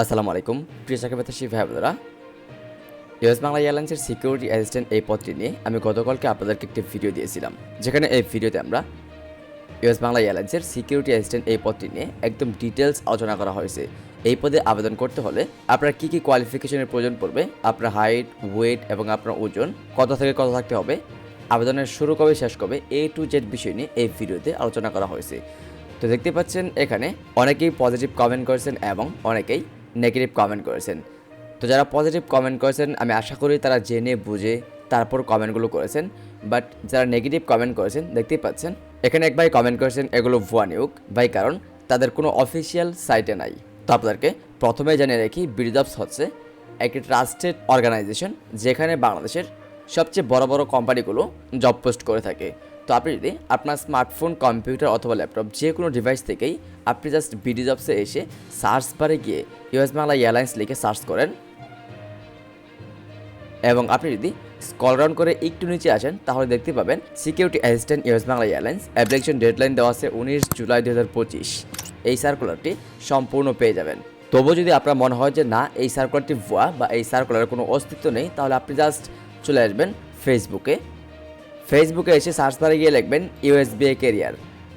আসসালামু আলাইকুম। প্রিয় চাকরিপ্রার্থী ভাই বোনেরা ইউএস বাংলা এয়ারলাইন্সের সিকিউরিটি অ্যাসিস্ট্যান্ট এই পদটি নিয়ে আমি গতকালকে আপনাদেরকে একটি ভিডিও দিয়েছিলাম। যেখানে এই ভিডিওতে আমরা ইউএস বাংলা এয়ারলাইন্সের সিকিউরিটি অ্যাসিস্ট্যান্ট এই পদটি নিয়ে একদম ডিটেলস আলোচনা করা হয়েছে। এই পদে আবেদন করতে হলে আপনার কী কী কোয়ালিফিকেশনের প্রয়োজন পড়বে, আপনার হাইট ওয়েট এবং আপনার ওজন, কত থেকে কত থাকতে হবে, আবেদনের শুরু কবে, শেষ কবে, এ টু জেড বিষয় নিয়ে এই ভিডিওতে আলোচনা করা হয়েছে। তো দেখতে পাচ্ছেন এখানে অনেকেই পজিটিভ কমেন্ট করেছেন এবং অনেকেই নেগেটিভ কমেন্ট করেছেন। তো যারা পজিটিভ কমেন্ট করেছেন, আমি আশা করি তারা জেনে, বুঝে তারপর কমেন্টগুলো করেছেন। বাট যারা নেগেটিভ কমেন্ট করেছেন, দেখতেই পাচ্ছেন, এখানে এক ভাই কমেন্ট করেছেন, এগুলো ভুয়া নিয়োগ। ভাই, কারণ তাদের কোনো অফিসিয়াল সাইটে নাই। তো আপনাদেরকে প্রথমে জানিয়ে রাখি বিডিজবস হচ্ছে একটি ট্রাস্টেড অর্গানাইজেশন যেখানে বাংলাদেশের সবচেয়ে বড় বড় কোম্পানিগুলো জব পোস্ট করে থাকে। তো আপনি যদি আপনার স্মার্টফোন, কম্পিউটার অথবা ল্যাপটপ যে কোনো ডিভাইস থেকেই আপনি জাস্ট বিডি জবসে এসে সার্চ বারে গিয়ে ইউএস বাংলা এয়ারলাইন্স লিখে সার্চ করেন। এবং আপনি যদি স্কল ডাউন করে একটু নিচে আসেন, তাহলে দেখতে পাবেন security assistant US Bangla airlines application deadline দেওয়া আছে উনিশ জুলাই দু হাজার পঁচিশ। এই সার্কুলারটি সম্পূর্ণ পেয়ে যাবেন। তবুও যদি আপনার মনে হয় যে না, এই সার্কুলারটি ভুয়া বা এই সার্কুলারের কোনো অস্তিত্ব নেই, তাহলে আপনি জাস্ট চলে আসবেন ফেসবুকে ফেসবুকে এসে সার্চ বারে গিয়ে লিখবেন ইউএসবিএ কেরিয়ার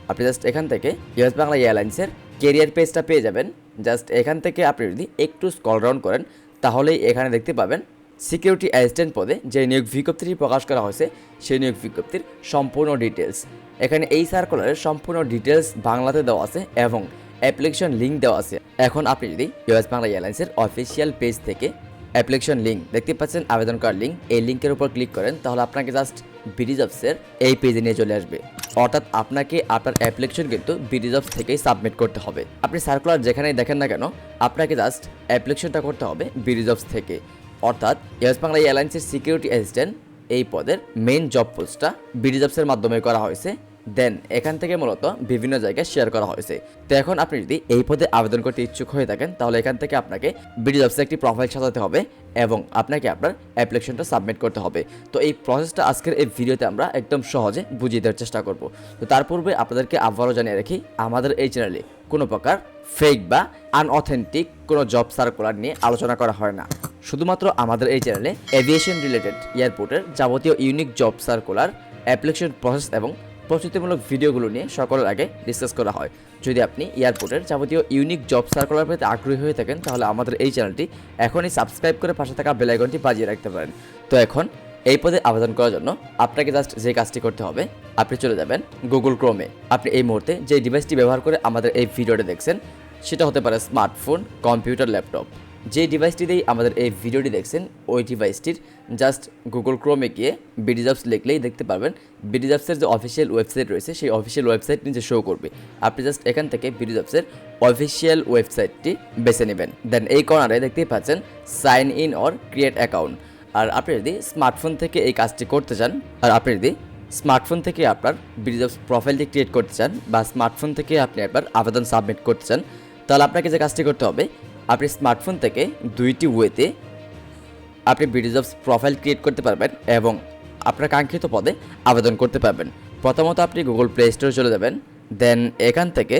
আপনি জাস্ট এখান থেকে ইউএস বাংলা এয়ারলাইন্সের কেরিয়ার পেজটা পেয়ে যাবেন। জাস্ট এখান থেকে আপনি যদি একটু স্কল ডাউন করেন, তাহলেই এখানে দেখতে পাবেন সিকিউরিটি অ্যাসিস্ট্যান্ট পদে যে নিয়োগ বিজ্ঞপ্তিটি প্রকাশ করা হয়েছে, সেই নিয়োগ বিজ্ঞপ্তির সম্পূর্ণ ডিটেলস এখানে এই সার্কুলারের সম্পূর্ণ ডিটেলস বাংলাতে দেওয়া আছে এবং অ্যাপ্লিকেশন লিঙ্ক দেওয়া আছে। এখন আপনি যদি ইউএস বাংলা এয়ারলাইন্সের অফিসিয়াল পেজ থেকে অ্যাপ্লিকেশন লিঙ্ক দেখতে পাচ্ছেন আবেদন করার লিঙ্ক এই লিঙ্কের উপর ক্লিক করেন, তাহলে আপনাকে জাস্ট বিডিজবসের এই পেজে নিয়ে চলে আসবে। অর্থাৎ আপনাকে আপনার অ্যাপ্লিকেশন কিন্তু বিডিজবস থেকেই সাবমিট করতে হবে। আপনি সার্কুলার যেখানেই দেখেন না কেন, আপনাকে জাস্ট অ্যাপ্লিকেশনটা করতে হবে বিডিজবস থেকে। অর্থাৎ ইয়েস বাংলা এয়ারলাইন্সের সিকিউরিটি অ্যাসিস্ট্যান্ট এই পদের মেইন জব পোস্টটা বিডিজবসের মাধ্যমে করা হয়েছে। দেন এখান থেকে মূলত বিভিন্ন জায়গায় শেয়ার করা হয়েছে। তো এখন আপনি যদি এই পদে আবেদন করতে ইচ্ছুক হয়ে থাকেন, তাহলে এখান থেকে আপনাকে বিডিজবসে একটি প্রোফাইল সাজাতে হবে এবং আপনাকে আপনার অ্যাপ্লিকেশনটা সাবমিট করতে হবে। তো এই প্রসেসটা আজকের এই ভিডিওতে আমরা একদম সহজে বুঝিয়ে দেওয়ার চেষ্টা করব। তো তার পূর্বে আপনাদেরকে আবারও জানিয়ে রাখি, আমাদের এই চ্যানেলে কোনো প্রকার ফেক বা আনঅথেন্টিক কোনো জব সার্কুলার নিয়ে আলোচনা করা হয় না। শুধুমাত্র আমাদের এই চ্যানেলে এভিয়েশন রিলেটেড এয়ারপোর্টের যাবতীয় unique job circular application process এবং প্রস্তুতিমূলক ভিডিওগুলো নিয়ে সকলের আগে ডিসকাস করা হয়। যদি আপনি এয়ারপোর্টের যাবতীয় ইউনিক জব সার্কুলার পেতে আগ্রহী হয়ে থাকেন, তাহলে আমাদের এই চ্যানেলটি এখনই সাবস্ক্রাইব করে পাশে থাকা বেলাইকনটি বাজিয়ে রাখতে পারেন। তো এখন এই পদে আবেদন করার জন্য আপনাকে জাস্ট যে কাজটি করতে হবে, আপনি চলে যাবেন গুগল ক্রোমে আপনি এই মুহূর্তে যে ডিভাইসটি ব্যবহার করে আমাদের এই ভিডিওটা দেখছেন, সেটা হতে পারে স্মার্টফোন কম্পিউটার ল্যাপটপ যে ডিভাইসটি আমাদের এই ভিডিওটি দেখছেন, ওই ডিভাইসটির জাস্ট গুগল ক্রোমে গিয়ে বিডিজবস লিখলেই দেখতে পারবেন। বিডিজবসের যে অফিসিয়াল ওয়েবসাইট রয়েছে, সেই অফিসিয়াল ওয়েবসাইট নিচে শো করবে, আপনি জাস্ট এখান থেকে বিডিজবসের অফিসিয়াল ওয়েবসাইটটি বেছে নেবেন। দেন এই কর্নারে দেখতেই পাচ্ছেন sign in or create account আর আপনি যদি স্মার্টফোন থেকে এই কাজটি করতে চান, আর আপনি যদি স্মার্টফোন থেকে আপনার বিডিজবস প্রোফাইলটি ক্রিয়েট করতে চান, বা স্মার্টফোন থেকে আপনি আপনার আবেদন সাবমিট করতে চান, তাহলে আপনাকে যে কাজটি করতে হবে আপনি স্মার্টফোন থেকে দুইটি ওয়েতে আপনি বিডিজবস প্রোফাইল ক্রিয়েট করতে পারবেন এবং আপনার কাঙ্ক্ষিত পদে আবেদন করতে পারবেন। প্রথমত আপনি গুগল প্লে স্টোরে চলে যাবেন দেন এখান থেকে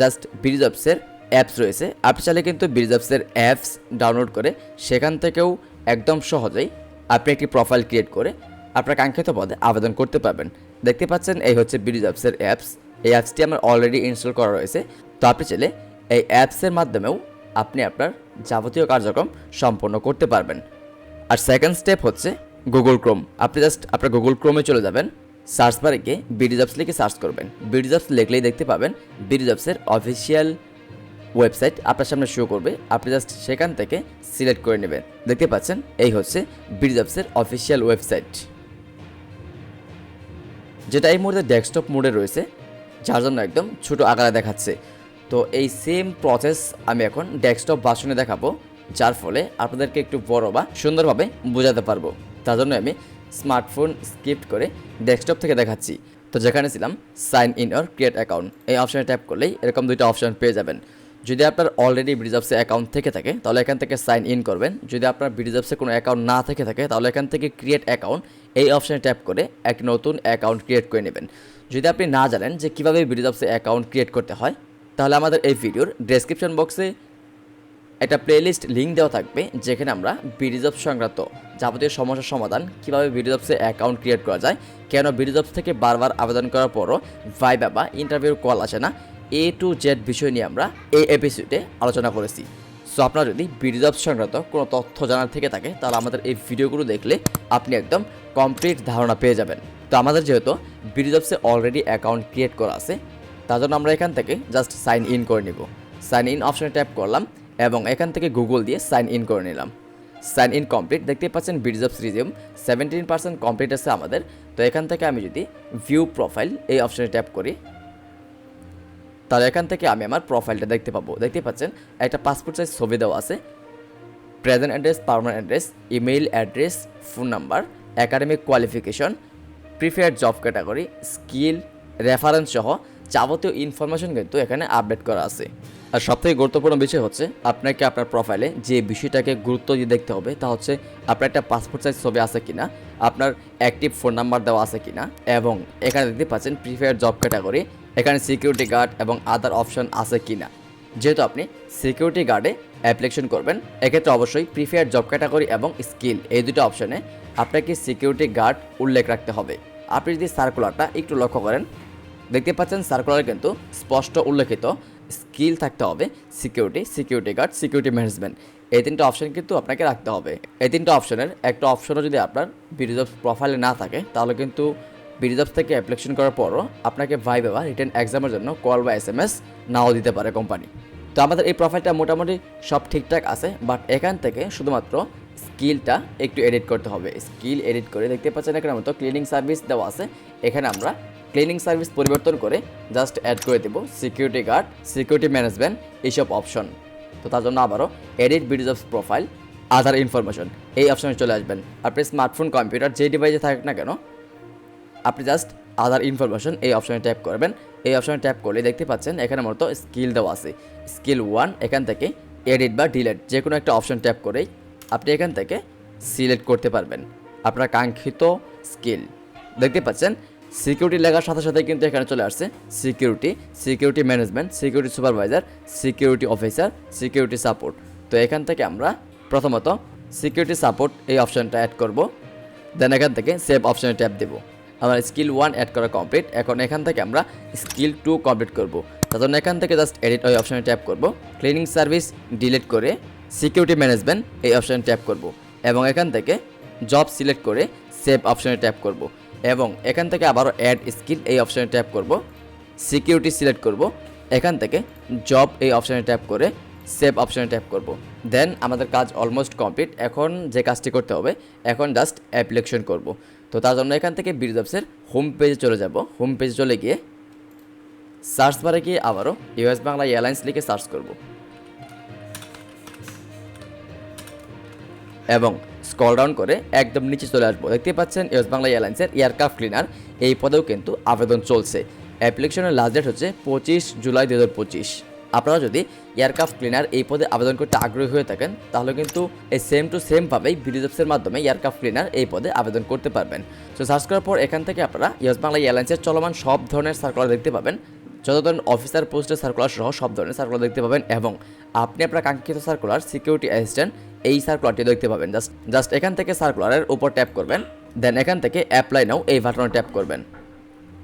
জাস্ট বিডিজবসের অ্যাপস রয়েছে। আপনি চাইলে কিন্তু বিডিজবসের অ্যাপস ডাউনলোড করে সেখান থেকেও একদম সহজেই আপনি একটি প্রোফাইল ক্রিয়েট করে আপনার কাঙ্ক্ষিত পদে আবেদন করতে পারবেন। দেখতে পাচ্ছেন, এই হচ্ছে বিডিজবসের অ্যাপস এই অ্যাপসটি আমার অলরেডি ইনস্টল করা রয়েছে। তো আপনি চাইলে এই অ্যাপসের মাধ্যমেও আপনি আপনার যাবতীয় কার্যক্রম সম্পন্ন করতে পারবেন। আর সেকেন্ড স্টেপ হচ্ছে গুগল ক্রোম আপনি জাস্ট আপনার গুগল ক্রোমে চলে যাবেন সার্চ বারে গিয়ে বিডিজবস লিখে সার্চ করবেন। বিডিজবস লিখলেই দেখতে পাবেন বিডিজবসের অফিসিয়াল ওয়েবসাইট আপনার সামনে শো করবে। আপনি জাস্ট সেখান থেকে সিলেক্ট করে নেবেন। দেখতে পাচ্ছেন, এই হচ্ছে বিডিজবসের অফিসিয়াল ওয়েবসাইট যেটা এই মুহূর্তে ডেস্কটপ মোডে রয়েছে, যার জন্য একদম ছোটো আকারে দেখাচ্ছে। তো এই সেম প্রসেস আমি এখন ডেস্কটপ ভার্সনে দেখাবো, যার ফলে আপনাদেরকে একটু বড় বা সুন্দরভাবে বোঝাতে পারব। তার জন্য আমি স্মার্টফোন স্কিপ করে ডেস্কটপ থেকে দেখাচ্ছি। তো যেখানে ছিলাম sign in or create account এই অপশানে ট্যাপ করলেই এরকম দুইটা অপশন পেয়ে যাবেন। যদি আপনার অলরেডি বিডিজবসে অ্যাকাউন্ট থেকে থাকে, তাহলে এখান থেকে সাইন ইন করবেন। যদি আপনার বিডিজবসে কোনো অ্যাকাউন্ট না থেকে থাকে, তাহলে এখান থেকে ক্রিয়েট অ্যাকাউন্ট এই অপশানে ট্যাপ করে একটি নতুন অ্যাকাউন্ট ক্রিয়েট করে নেবেন। যদি আপনি না জানেন যে কীভাবে বিডিজবসে অ্যাকাউন্ট ক্রিয়েট করতে হয় তাহলে আমাদের এই ভিডিওর ডেসক্রিপশন বক্সে একটা প্লেলিস্ট লিঙ্ক দেওয়া থাকবে, যেখানে আমরা বিডিজব সংক্রান্ত যাবতীয় সমস্যার সমাধান কীভাবে বিডিজবসে অ্যাকাউন্ট ক্রিয়েট করা যায়, কেন বিডিজবস থেকে বারবার আবেদন করার পরও ভাইবা বা ইন্টারভিউর কল আসে না এ টু জেড বিষয় নিয়ে আমরা এই এপিসোডে আলোচনা করেছি। সো আপনার যদি বিডিজবস সংক্রান্ত কোনো তথ্য জানার থেকে থাকে, তাহলে আমাদের এই ভিডিওগুলো দেখলে আপনি একদম কমপ্লিট ধারণা পেয়ে যাবেন। তো আমাদের যেহেতু বিডিজবসে অলরেডি অ্যাকাউন্ট ক্রিয়েট করা আছে তার জন্য আমরা এখান থেকে জাস্ট সাইন ইন করে নিব। সাইন ইন অপশনে ট্যাপ করলাম এবং এখান থেকে গুগল দিয়ে সাইন ইন করে নিলাম। সাইন ইন কমপ্লিট দেখতে পাচ্ছেন Bdjobs resume seventeen percent complete আছে আমাদের। তো এখান থেকে আমি যদি ভিউ প্রোফাইল এই অপশনে ট্যাপ করি, তাহলে এখান থেকে আমি আমার প্রোফাইলটা দেখতে পাবো। দেখতে পাচ্ছেন, একটা পাসপোর্ট সাইজ ছবি দেওয়া আছে। Present address permanent address email address phone number academic qualification preferred job category skill reference সহ যাবতীয় ইনফরমেশন কিন্তু এখানে আপডেট করা আছে। আর সবথেকে গুরুত্বপূর্ণ বিষয় হচ্ছে, আপনাকে আপনার প্রোফাইলে যে বিষয়টাকে গুরুত্ব দিয়ে দেখতে হবে, তা হচ্ছে আপনার একটা পাসপোর্ট সাইজ ছবি আছে কিনা, আপনার অ্যাক্টিভ ফোন নাম্বার দেওয়া আছে কিনা, এবং এখানে দেখতে পাচ্ছেন প্রিফার্ড জব ক্যাটাগরি এখানে সিকিউরিটি গার্ড এবং আদার অপশন আছে কিনা। যেহেতু আপনি সিকিউরিটি গার্ডে অ্যাপ্লিকেশন করবেন, এক্ষেত্রে অবশ্যই প্রিফেয়ার জব ক্যাটাগরি এবং স্কিল এই দুটো অপশনে আপনাকে সিকিউরিটি গার্ড উল্লেখ রাখতে হবে। আপনি যদি সার্কুলারটা একটু লক্ষ্য করেন দেখতে পাচ্ছেন সার্কুলারে কিন্তু স্পষ্ট উল্লেখিত। স্কিল থাকতে হবে security security guard security management এই তিনটা অপশন কিন্তু আপনাকে রাখতে হবে। এই তিনটা অপশনের একটা অপশনও যদি আপনার বিডিজব প্রোফাইলে না থাকে, তাহলে কিন্তু বিডিজবস থেকে অ্যাপ্লিকেশন করার পরও আপনাকে ভাই বা রিটার্ন এক্সামের জন্য কল বা এস এম এস নাও দিতে পারে কোম্পানি তো আমাদের এই প্রোফাইলটা মোটামুটি সব ঠিকঠাক আছে বাট এখান থেকে শুধুমাত্র স্কিলটা একটু এডিট করতে হবে। স্কিল এডিট করে দেখতে পাচ্ছেন এখানে মতো ক্লিনিং সার্ভিস দেওয়া আছে। এখানে আমরা ক্লিনিং সার্ভিস পরিবর্তন করে জাস্ট অ্যাড করে দেবো সিকিউরিটি গার্ড সিকিউরিটি ম্যানেজমেন্ট এইসব অপশন তো তার জন্য আবারও edit Bdjobs profile other information এই অপশনে চলে আসবেন। আপনি স্মার্টফোন কম্পিউটার যে ডিভাইসে থাকুক না কেন, আপনি জাস্ট আদার ইনফরমেশন এই অপশনে ট্যাপ করবেন। এই অপশনে ট্যাপ করলে দেখতে পাচ্ছেন এখানে মতো স্কিল দেওয়া আছে। স্কিল ওয়ান এখান থেকে এডিট বা ডিলেট যে কোনো একটা অপশন ট্যাপ করেই আপনি এখান থেকে সিলেক্ট করতে পারবেন। আপনার কাঙ্ক্ষিত স্কিল দেখতে পাচ্ছেন সিকিউরিটি লেখার সাথে সাথে কিন্তু এখানে চলে আসছে security security management, security supervisor, security officer, security support. তো এখান থেকে আমরা প্রথমত সিকিউরিটি সাপোর্ট এই অপশনটা অ্যাড করব। দেন এখান থেকে সেভ অপশানে ট্যাপ দেবো। আমার স্কিল ওয়ান অ্যাড করা কমপ্লিট এখন এখান থেকে আমরা স্কিল টু কমপ্লিট করব। তার জন্য এখান থেকে জাস্ট এডিট ওই অপশানে ট্যাপ করব। ক্লিনিং সার্ভিস ডিলিট করে সিকিউরিটি ম্যানেজমেন্ট এই অপশনে ট্যাপ করব। এবং এখান থেকে জব সিলেক্ট করে সেভ অপশানে ট্যাপ করব। এবং এখান থেকে আবারও অ্যাড স্কিল এই অপশানে ট্যাপ করব সিকিউরিটি সিলেক্ট করব, এখান থেকে জব এই অপশানে ট্যাপ করে সেভ অপশনে ট্যাপ করব। দেন আমাদের কাজ অলমোস্ট কমপ্লিট এখন যে কাজটি করতে হবে, এখন জাস্ট অ্যাপ্লিকেশন করব। তো তার জন্য এখান থেকে বিরজবসের হোম পেজে চলে যাব। হোম পেজে চলে গিয়ে সার্চ বারে গিয়ে আবারও ইউএস বাংলা এয়ারলাইন্স লিখে সার্চ করব। এবং স্কল ডাউন করে একদম নিচে চলে আসব। দেখতে পাচ্ছেন ইউএস বাংলা এয়ারলাইন্সের এয়ারক্রাফট ক্লিনার। এই পদেও কিন্তু আবেদন চলছে। অ্যাপ্লিকেশনের লাস্ট ডেট হচ্ছে পঁচিশ জুলাই দু হাজার পঁচিশ। আপনারা যদি এয়ারক্রাফট ক্লিনার এই পদে আবেদন করতে আগ্রহী হয়ে থাকেন, তাহলে কিন্তু এই সেম টু সেমভাবেই বিডিজবসের মাধ্যমে এয়ারক্রাফট ক্লিনার এই পদে আবেদন করতে পারবেন। তো সার্চ করার পর এখান থেকে আপনারা ইউএস বাংলা এয়ারলাইন্সের চলমান সব ধরনের সার্কুলার দেখতে পাবেন। যত ধরনের অফিসার পোস্টের সার্কুলার সহ সব ধরনের সার্কুলার দেখতে পাবেন এবং আপনি আপনার কাঙ্ক্ষিত সার্কুলার সিকিউরিটি অ্যাসিস্ট্যান্ট এই সার্কুলারটি দেখতে পাবেন। জাস্ট জাস্ট এখান থেকে সার্কুলারের উপর ট্যাপ করবেন দেন এখান থেকে অ্যাপ্লাই নাও এই বাটনে ট্যাপ করবেন।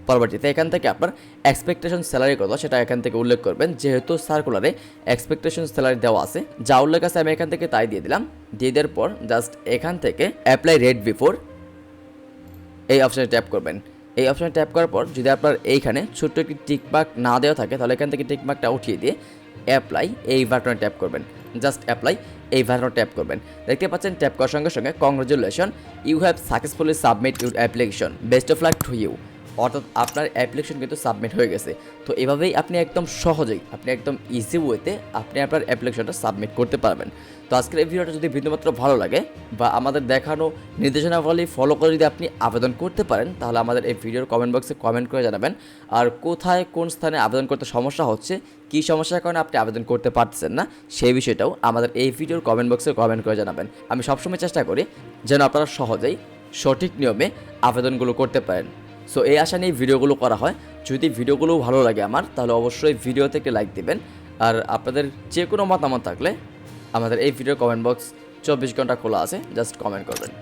পরবর্তীতে এখান থেকে আপনার এক্সপেকটেশন স্যালারি কত সেটা এখান থেকে উল্লেখ করবেন। যেহেতু সার্কুলারে এক্সপেকটেশন স্যালারি দেওয়া আছে, যা উল্লেখ আছে আমি এখান থেকে তাই দিয়ে দিলাম। দিয়ে দেওয়ার পর জাস্ট এখান থেকে অ্যাপ্লাই রেট বিফোর এই অপশানে ট্যাপ করবেন। এই অপশানে ট্যাপ করার পর যদি আপনার এইখানে ছোট্ট একটি টিকমার্ক না দেওয়া থাকে, তাহলে এখান থেকে টিকমার্কটা উঠিয়ে দিয়ে অ্যাপ্লাই এই বাটনে ট্যাপ করবেন। জাস্ট অ্যাপ্লাই এই বাটনে ট্যাপ করবেন। দেখতে পাচ্ছেন ট্যাপ করার সঙ্গে সঙ্গে congratulation you have successfully submit your application best of luck to you অর্থাৎ আপনার অ্যাপ্লিকেশন কিন্তু সাবমিট হয়ে গেছে। তো এভাবেই আপনি একদম সহজেই, আপনি একদম ইজি ওয়েতে আপনি আপনার অ্যাপ্লিকেশনটা সাবমিট করতে পারবেন। তো আজকের এই ভিডিওটা যদি বিন্দুমাত্র ভালো লাগে বা আমাদের দেখানো নির্দেশনাবলী ফলো করে যদি আপনি আবেদন করতে পারেন, তাহলে আমাদের এই ভিডিওর কমেন্ট বক্সে কমেন্ট করে জানাবেন। আর কোথায় কোন স্থানে আবেদন করতে সমস্যা হচ্ছে, কী সমস্যার কারণে আপনি আবেদন করতে পারছেন না, সেই বিষয়টাও আমাদের এই ভিডিওর কমেন্ট বক্সে কমেন্ট করে জানাবেন। আমি সবসময় চেষ্টা করি যেন আপনারা সহজেই সঠিক নিয়মে আবেদনগুলো করতে পারেন। সো এই আশা নিয়ে ভিডিওগুলো করা হয়। যদি ভিডিওগুলো ভালো লাগে আমার, তাহলে অবশ্যই ভিডিওতে একটি লাইক দেবেন। আর আপনাদের যে কোনো মতামত থাকলে আমাদের এই ভিডিও কমেন্ট বক্স চব্বিশ ঘণ্টা খোলা আছে জাস্ট কমেন্ট করবেন।